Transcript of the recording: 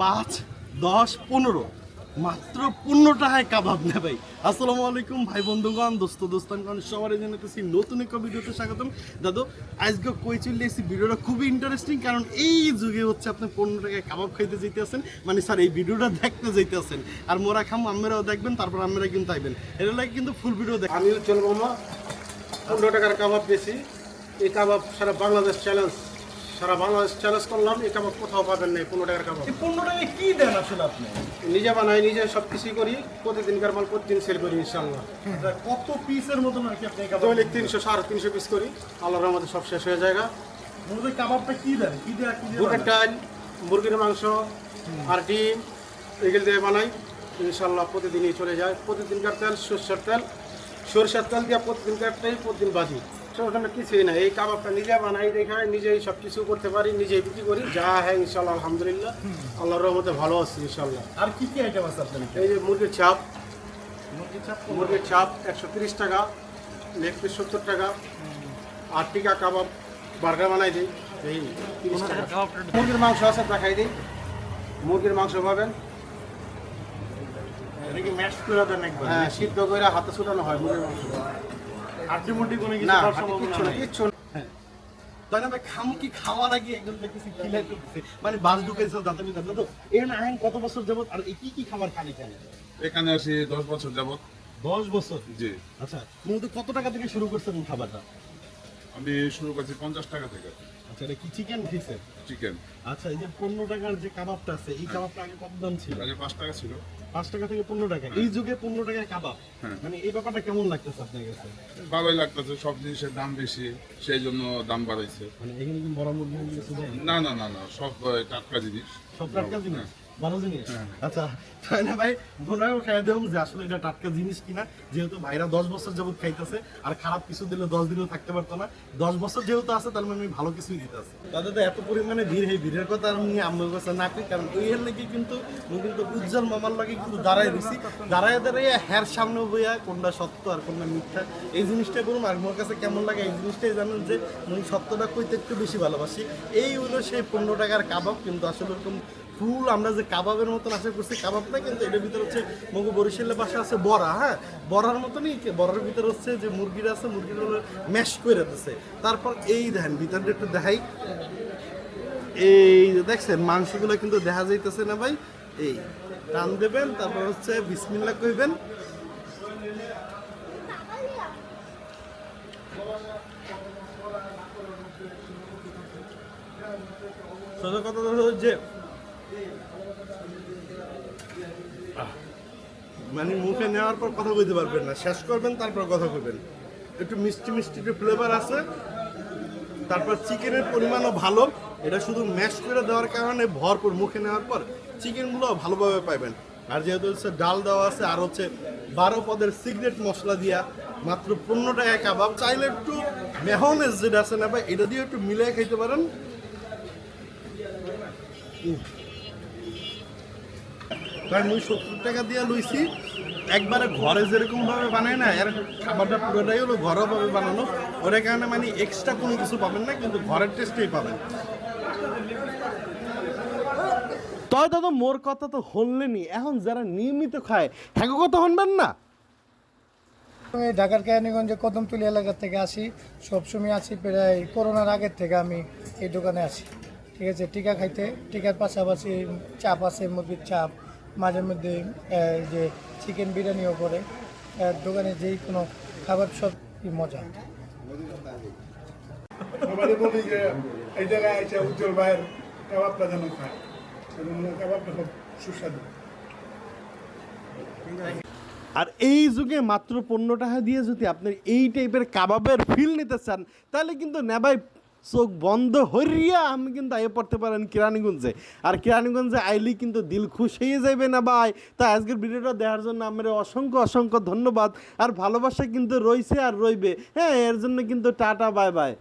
পাঁচ, দশ, পনেরো। মাত্র পনেরো টাকায় কাবাব না ভাই। আসসালামু আলাইকুম ভাই বন্ধুগণ, দোস্ত, দোস্তানগণ সবার জানাতেছি নতুন একটা ভিডিওতে স্বাগতম। দাদু, আজকে কই চলে এসেছি? ভিডিওটা খুবই ইন্টারেস্টিং কারণ এই যুগে হচ্ছে আপনি পনেরো টাকায় কাবাব খাইতে যেতে আছেন মানে স্যার, এই ভিডিওটা দেখতে যেতে আছেন আর মোরা খাম আমরাও দেখবেন, তারপর আমরা কিন্তু আইবেন। এটা লাগে কিন্তু ফুল ভিডিও দেখ আমি উজ্জ্বল মামা পনেরো টাকার কাবাব পেয়েছি। এই কাবাব সারা বাংলাদেশ চ্যালেঞ্জ সারা বাংলাদেশ চ্যালেঞ্জ করলাম এই কাবাব কোথাও পাবেন না পনেরো টাকার কাবাব পনেরো টাকায় কি দেন আসলে আপনি? নিজে বানাই নিজে সব কিছুই করি প্রতিদিনকার মাল প্রতিদিন সেল করি ইনশাল্লাহ আচ্ছা, কত পিসের মতন আর কি আপনি দৈনিক তিনশো সাড়ে তিনশো পিস করি আল্লাহর রহমতে সব শেষ হয়ে যায় মূলত কাবাবটা কি দেন? কি দেয়া কি দিয়ে বুটের ডাল মুরগির মাংস আর ডিম এগুলো দিয়ে বানাই ইনশাল্লাহ প্রতিদিনই চলে যায়। প্রতিদিনকার তেল সরষের তেল সরষের তেল দিয়ে প্রতিদিনকারটাই প্রতিদিন বাজি। ওখানে কিছুই না এই কাবাবটা নিজে বানাই দেখাই নিজেই সব কিছু করতে পারি নিজেই বিক্রি করি। যা হ্যাঁ ইনশাল্লাহ আলহামদুলিল্লাহ। আল্লাহর রহমতে ভালো আছি ইনশাল্লাহ আর কি কি আইটেম আছে আপনার এই যে মুরগির চাপ। মুরগি চাপ মুরগির চাপ একশো তিরিশ টাকা লেগ পিস সত্তর টাকা। আর টিকা কাবাব বার্গার বানাই দিই। এই তিরিশ টাকা। মুরগির মাংস আছে দেখাই দিই। মুরগির মাংস পাবেন। হ্যাঁ সিদ্ধ করে হাতে ছুটানো হয় মুরগির মাংস। দেখতেছি মানে বাস ঢুকেছে মিদার আহেন কত বছর যাবত আর কি কি খাবার খান এখানে এখানে আসি দশ বছর যাবত দশ বছর? জি। আচ্ছা মূলত কত টাকা থেকে শুরু করছেন খাবারটা? আমি শুরু করছি পঞ্চাশ টাকা থেকে। আচ্ছা এটা কি চিকেন ফিসের চিকেন আচ্ছা এই যে পনেরো টাকার যে কাবাবটা আছে এই কাবাবটা আগে কত দাম ছিল? আগে পাঁচ টাকা ছিল। পাঁচ টাকা থেকে পনেরো টাকা। এই যুগে পনেরো টাকার কাবাব হ্যাঁ। মানে এই ব্যাপারটা কেমন লাগতেছে আপনার কাছে? ভালোই লাগতেছে সব জিনিসের দাম বেশি সেই জন্য দাম বাড়াইছে। মানে এখানে কি বড় মুরগি? না না না না সব টাটকা জিনিস। সব টাটকা জিনিস? হ্যাঁ। ভালো জিনিস? আচ্ছা তাই না ভাই মনেও খাই দেবো যে আসলে এটা টাটকা জিনিস কিনা। যেহেতু ভাইরা দশ বছর যাবত খাইতেছে আর খারাপ কিছু দিলে দশ দিনও থাকতে পারতো না। দশ বছর যেহেতু আছে তার মানে ভালো কিছুই দিতে আছে। তাদের তো এত পরিমাণে ভিড় এই ভিড়ের কথা আমি আমার কাছে না করি কারণ ওই এর লেগে কিন্তু কিন্তু উজ্জ্বল মামার লাগে কিন্তু দাঁড়ায় দিছি দাঁড়ায় দাঁড়িয়ে হ্যার সামনে বইয়া কোনটা সত্য আর কোনটা মিথ্যা এই জিনিসটা করুন। আর আমার কাছে কেমন লাগে এই জিনিসটাই জানেন যে সত্যটা কইতে একটু বেশি ভালোবাসি। এই হলো সেই পনেরো টাকার কাবাব কিন্তু আসলে ওরকম ফুল, আমরা যে কাবাবের মতন আশা করছি কাবাব না, কিন্তু এটার ভিতরে হচ্ছে মগু বরিশালের পাশে আছে বড়া হ্যাঁ? বড়ার মতনই বড়ার ভিতরে হচ্ছে যে মুরগিটা আছে মুরগিটা ম্যাশ করে দিচ্ছে তারপর এই দেখেন, ভিতরটা একটু দেখাই। এই দেখছেন, মাংসগুলো কিন্তু দেখা যাইতেছে না ভাই। এই, টান দেবেন, তারপর হচ্ছে বিসমিল্লা কইবেন। কথা যে মানে মুখে নেওয়ার পর কথা বলতে পারবেন না। শেষ করবেন, তারপর কথা কইবেন একটু মিষ্টি মিষ্টি একটু ফ্লেভার আছে। তারপর চিকেনের পরিমাণও ভালো। এটা শুধু ম্যাশ করে দেওয়ার কারণে ভরপুর। মুখে নেওয়ার পর চিকেনগুলো ভালোভাবে পাইবেন। আর যেহেতু হচ্ছে ডাল দেওয়া আছে, আর হচ্ছে বারো পদের সিগারেট মশলা দিয়া মাত্র পনেরো টাকায় কাবাব। চাইলে একটু মেহনেজ যেটা আছে না ভাই, এটা দিয়ে একটু মিলিয়ে খাইতে পারেন। কারণ ওই সত্তর টাকা দিয়ে লইছি। একবারে ঘরে যেরকম ভাবে বানায় না এর খাবারটা পুরোটাই হলো ঘরোয়াভাবে বানানো। ওটার কারণে মানে এক্সট্রা কোনো কিছু পাবেন না কিন্তু ঘরের টেস্টেই পাবেন। তয় দাদা মোর কথা তো হনলেনি এখন যারা নিয়মিত খায় হ্যাঁ কথা হনবেন না। আমি ঢাকার কেরানীগঞ্জে কদমতলি এলাকা থেকে আসি সবসময় আসি প্রায় করোনার আগের থেকে আমি এই দোকানে আসি ঠিক আছে টিকা খাইতে টিকার পাশাপাশি চাপ আছে মুরগির চাপ। মাঝে মধ্যে এই যে চিকেন বিরিয়ানিও করে দোকানে যেই কোনো খাবার সব মজা। সবাই বলি যে এই জায়গায় এসে উজ্জ্বল ভাইয়ের কাবাবটা যেন খায় কাবাবটা খুব সুস্বাদু। আর এই যুগে মাত্র পনেরো টাকা দিয়ে যদি আপনি এই টাইপের কাবাবের ফিল নিতে চান তাহলে কিন্তু নেবাই চোখ বন্ধ হরিয়া আমি কিন্তু আইয়ে পড়তে পারেন কিরানীগঞ্জে। আর কিরানীগঞ্জে আইলি কিন্তু দিল খুশ হয়ে যাবে না ভাই। তাই আজকের ভিডিওটা দেওয়ার জন্য আমার অসংখ্য অসংখ্য ধন্যবাদ। আর ভালোবাসা কিন্তু রয়েছে আর রইবে। হ্যাঁ এর জন্য কিন্তু টাটা, বাই বাই।